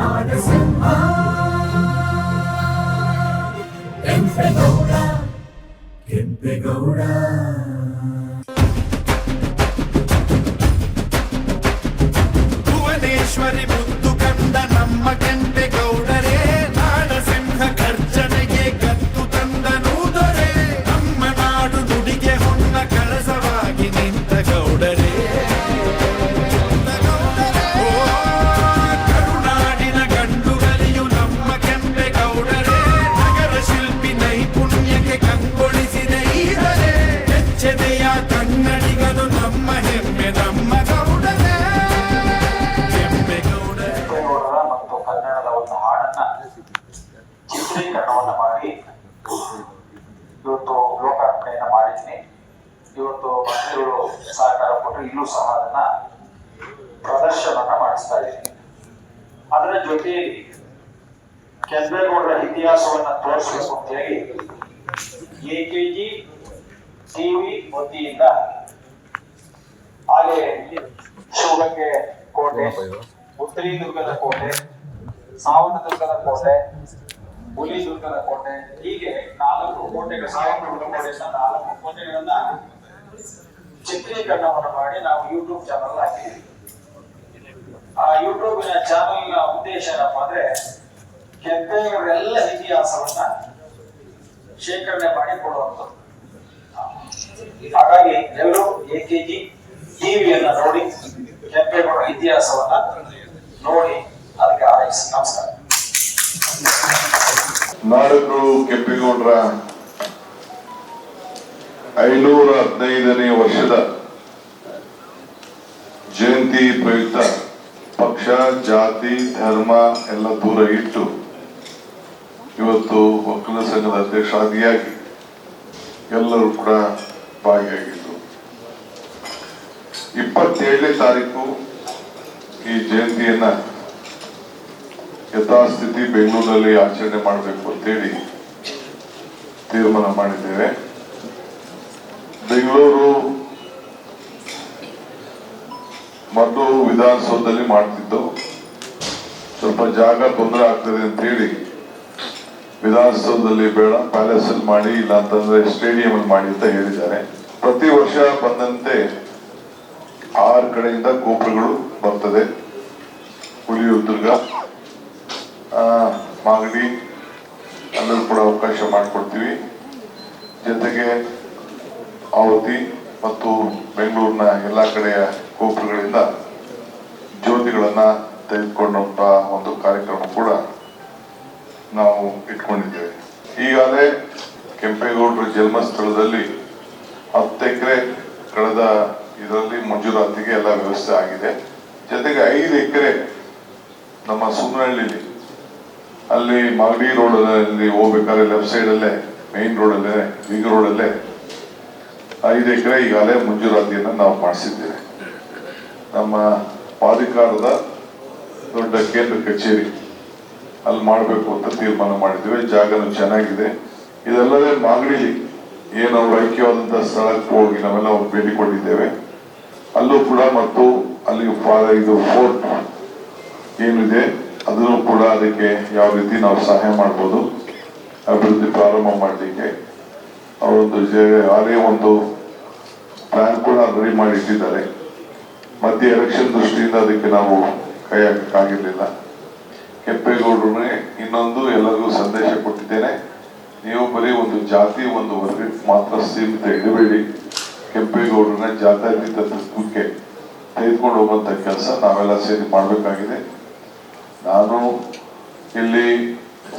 Nagasimha. ಚಿತ್ರೀಕರಣವನ್ನ ಮಾಡಿ ಇವತ್ತು ಲೋಕಾರ್ಪಣೆಯನ್ನ ಮಾಡಿದ್ವಿ ಇವತ್ತು ಮಂತ್ರಿಗಳು ಸಹಕಾರ ಕೊಟ್ಟರು ಇಲ್ಲೂ ಸಹ ಅದನ್ನ ಪ್ರದರ್ಶನವನ್ನ ಮಾಡಿಸ್ತಾ ಇದ್ದೀನಿ ಅದರ ಜೊತೆಯಲ್ಲಿ ಕೆಂಪೇಗೌಡರ ಇತಿಹಾಸವನ್ನ ತೋರಿಸಬೇಕು ಅಂತ ಹೇಳಿ ಎಕೆಜಿ ಟಿವಿ ವತಿಯಿಂದ ಹಾಗೆ ಶಿವಗಂಗೆ ಕೋಟೆ ಉತ್ತರಿ ದುರ್ಗದ ಕೋಟೆ ಸಾವನದುರ್ಗದ ಕೋಟೆ ಹುಲಿದುರ್ಗದ ಕೋಟೆ, ಹೀಗೆ ನಾಲ್ಕು ಕೋಟೆಗಳ ನಾಲ್ಕು ಕೋಟೆಗಳನ್ನ ಚಿತ್ರೀಕರಣವನ್ನು ಮಾಡಿ ನಾವು ಯೂಟ್ಯೂಬ್ ಚಾನಲ್ ಹಾಕಿದ್ದೀವಿ. ಆ ಯೂಟ್ಯೂಬಿನ ಚಾನಲ್ನ ಉದ್ದೇಶ ಏನಪ್ಪ ಅಂದ್ರೆ ಕೆಂಪೇಗೌಡರೆಲ್ಲ ಇತಿಹಾಸವನ್ನ ಶೇಖರಣೆ ಮಾಡಿ ಕೊಡುವಂಥದ್ದು. ಹಾಗಾಗಿ ಎಲ್ಲರೂ ಎ ಕೆ ಜಿ ಟಿವಿಯನ್ನ ನೋಡಿ ಕೆಂಪೇಗೌಡ ಇತಿಹಾಸವನ್ನ ಆರೈಸಿ ನಮಸ್ಕಾರ ಕೆಂಪೇಗೌಡರ, ಐನೂರ ಹದಿನೈದನೇ ವರ್ಷದ ಜಯಂತಿ ಪ್ರಯುಕ್ತ ಪಕ್ಷ, ಜಾತಿ, ಧರ್ಮ ಎಲ್ಲ ದೂರ ಇಟ್ಟು ಇವತ್ತು ಒಕ್ಕಲ ಸಂಘದ ಎಲ್ಲರೂ ಕೂಡ ಭಾಗಿಯಾಗಿದ್ದು. ಇಪ್ಪತ್ತೇಳನೇ ತಾರೀಕು ಈ ಜಯಂತಿಯನ್ನ ಯಥಾಸ್ಥಿತಿ ಬೆಂಗಳೂರಲ್ಲಿ ಆಚರಣೆ ಮಾಡಬೇಕು ಅಂತೇಳಿ ತೀರ್ಮಾನ ಮಾಡಿದ್ದೇವೆ. ಬೆಂಗಳೂರು ಮೊದಲು ವಿಧಾನಸೌಧದಲ್ಲಿ ಮಾಡ್ತಿದ್ದು. ಸ್ವಲ್ಪ ಜಾಗ ತೊಂದರೆ ಆಗ್ತದೆ ಅಂತ ಹೇಳಿ ವಿಧಾನಸೌಧದಲ್ಲಿ ಬೇಡ ಪ್ಯಾಲೇಸ್ ಅಲ್ಲಿ ಮಾಡಿ ಇಲ್ಲ ಅಂತಂದ್ರೆ ಸ್ಟೇಡಿಯಂ ಅಲ್ಲಿ ಮಾಡಿ ಅಂತ ಹೇಳಿದ್ದಾರೆ. ಪ್ರತಿ ವರ್ಷ ಬಂದಂತೆ ಆರು ಕಡೆಯಿಂದ ಗೋಪುರಗಳು ಬರ್ತದೆ. ಹುಲಿಯೂರು ಆ, ಮಾಗಡಿ ಅಲ್ಲೂ ಕೂಡ ಅವಕಾಶ ಮಾಡಿಕೊಡ್ತೀವಿ. ಜೊತೆಗೆ ಆವತಿ ಮತ್ತು ಬೆಂಗಳೂರಿನ ಎಲ್ಲ ಕಡೆಯ ಗೋಪುರಗಳಿಂದ ಜ್ಯೋತಿಗಳನ್ನ ತೆಗೆದುಕೊಂಡಂತ ಒಂದು ಕಾರ್ಯಕ್ರಮ ಕೂಡ ನಾವು ಇಟ್ಕೊಂಡಿದ್ದೇವೆ. ಈಗಾಗಲೇ ಕೆಂಪೇಗೌಡರ ಜನ್ಮಸ್ಥಳದಲ್ಲಿ ಹತ್ತು ಎಕರೆ ಕಳೆದ ಇದರಲ್ಲಿ ಮಂಜೂರಾತಿಗೆ ಎಲ್ಲ ವ್ಯವಸ್ಥೆ ಆಗಿದೆ. ಜೊತೆಗೆ ಐದು ಎಕರೆ ನಮ್ಮ ಸುಮ್ಮನಹಳ್ಳಿಲಿ ಅಲ್ಲಿ ಮಾಗಡಿ ರೋಡ್ ಅಲ್ಲಿ ಹೋಗ್ಬೇಕಾದ್ರೆ ಲೆಫ್ಟ್ ಸೈಡ್ ಅಲ್ಲೇ ಮೇನ್ ರೋಡ್ ಅಲ್ಲೇ ಬೀಗ ರೋಡ್ ಅಲ್ಲೇ. ಐದು ಎಕರೆ ಈಗಾಗಲೇ ಮಂಜೂರಾತಿಯನ್ನು ನಾವು ಮಾಡಿಸಿದ್ದೇವೆ. ನಮ್ಮ ಪ್ರಾಧಿಕಾರದ ದೊಡ್ಡ ಕೇಂದ್ರ ಕಚೇರಿ. ಅಲ್ಲಿ ಮಾಡಬೇಕು ಅಂತ ತೀರ್ಮಾನ ಮಾಡಿದ್ದೇವೆ. ಜಾಗನು ಚೆನ್ನಾಗಿದೆ. ಇದಲ್ಲದೆ ಮಾಗಡಿಲಿ ಏನು ಅವರು ಐಕ್ಯವಾದಂತಹ ಸ್ಥಳಕ್ಕೆ ಹೋಗಿ ನಾವೆಲ್ಲ ಭೇಟಿ ಕೊಟ್ಟಿದ್ದೇವೆ. ಅಲ್ಲೂ ಕೂಡ ಮತ್ತು ಅಲ್ಲಿ ಇದು ಫೋರ್ಟ್ ಏನಿದೆ ಅದನ್ನು ಕೂಡ ಅದಕ್ಕೆ ಯಾವ ರೀತಿ ನಾವು ಸಹಾಯ ಮಾಡ್ಬೋದು, ಅಭಿವೃದ್ಧಿ ಪ್ರಾರಂಭ ಮಾಡಲಿಕ್ಕೆ ಅವರೊಂದು ಯಾರೇ ಒಂದು ಪ್ಲಾನ್ ಕೂಡ ರೆಡಿ ಮಾಡಿ ಇಟ್ಟಿದ್ದಾರೆ ಮಧ್ಯ ಎಲೆಕ್ಷನ್ ದೃಷ್ಟಿಯಿಂದ ಅದಕ್ಕೆ ನಾವು ಕೈ ಹಾಕಕ್ಕಾಗಿರ್ಲಿಲ್ಲ. ಕೆಂಪೇಗೌಡರೇ ಇನ್ನೊಂದು ಎಲ್ಲರಿಗೂ ಸಂದೇಶ ಕೊಟ್ಟಿದ್ದೇನೆ. ನೀವು ಬರೀ ಒಂದು ಜಾತಿ, ಒಂದು ವರ್ಗ ಮಾತ್ರ ಸೀಮಿತ ಇಡಬೇಡಿ. ಕೆಂಪೇಗೌಡರನ್ನ ಜಾತ್ಯತೀತ ತತ್ವಕ್ಕೆ ತೆಗೆದುಕೊಂಡು ಹೋಗುವಂತ ಕೆಲಸ ನಾವೆಲ್ಲ ಸೇರಿ ಮಾಡಬೇಕಾಗಿದೆ. ನಾನು ಇಲ್ಲಿ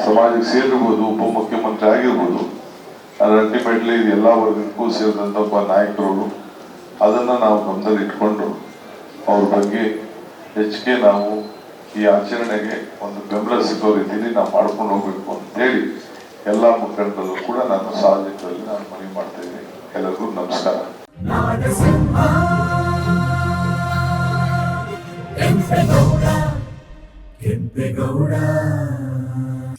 ಸಮಾಜಕ್ಕೆ ಸೇರಿರ್ಬೋದು ಉಪಮುಖ್ಯಮಂತ್ರಿ ಆಗಿರ್ಬೋದು ಆದರೆ ಅಲ್ಟಿಮೇಟ್ಲಿ ಎಲ್ಲ ವರ್ಗಕ್ಕೂ ಸೇರಿದಂತ ಒಬ್ಬ ನಾಯಕರು ಅದನ್ನ ನಾವು ಗಮನದಲ್ಲಿ ಇಟ್ಕೊಂಡು ಅವ್ರ ಬಗ್ಗೆ ಹೆಚ್ಚಿಗೆ ನಾವು ಈ ಆಚರಣೆಗೆ ಒಂದು ಬೆಂಬಲ ಸಿಗೋ ರೀತಿಯಲ್ಲಿ ನಾವು ಮಾಡ್ಕೊಂಡು ಹೋಗ್ಬೇಕು ಅಂತೇಳಿ ಎಲ್ಲ ಮುಖಂಡರಲ್ಲೂ ಕೂಡ ನಾನು ಸಾರ್ವಜನಿಕರಲ್ಲಿ ನಾನು ಮನವಿ ಮಾಡ್ತಾ ಇದ್ದೀನಿ. ಎಲ್ಲರಿಗೂ ನಮಸ್ಕಾರ. ನಾಡಸಿಂಹ ಕೆಂಪೇಗೌಡ ಕೆಂಪೇಗೌಡ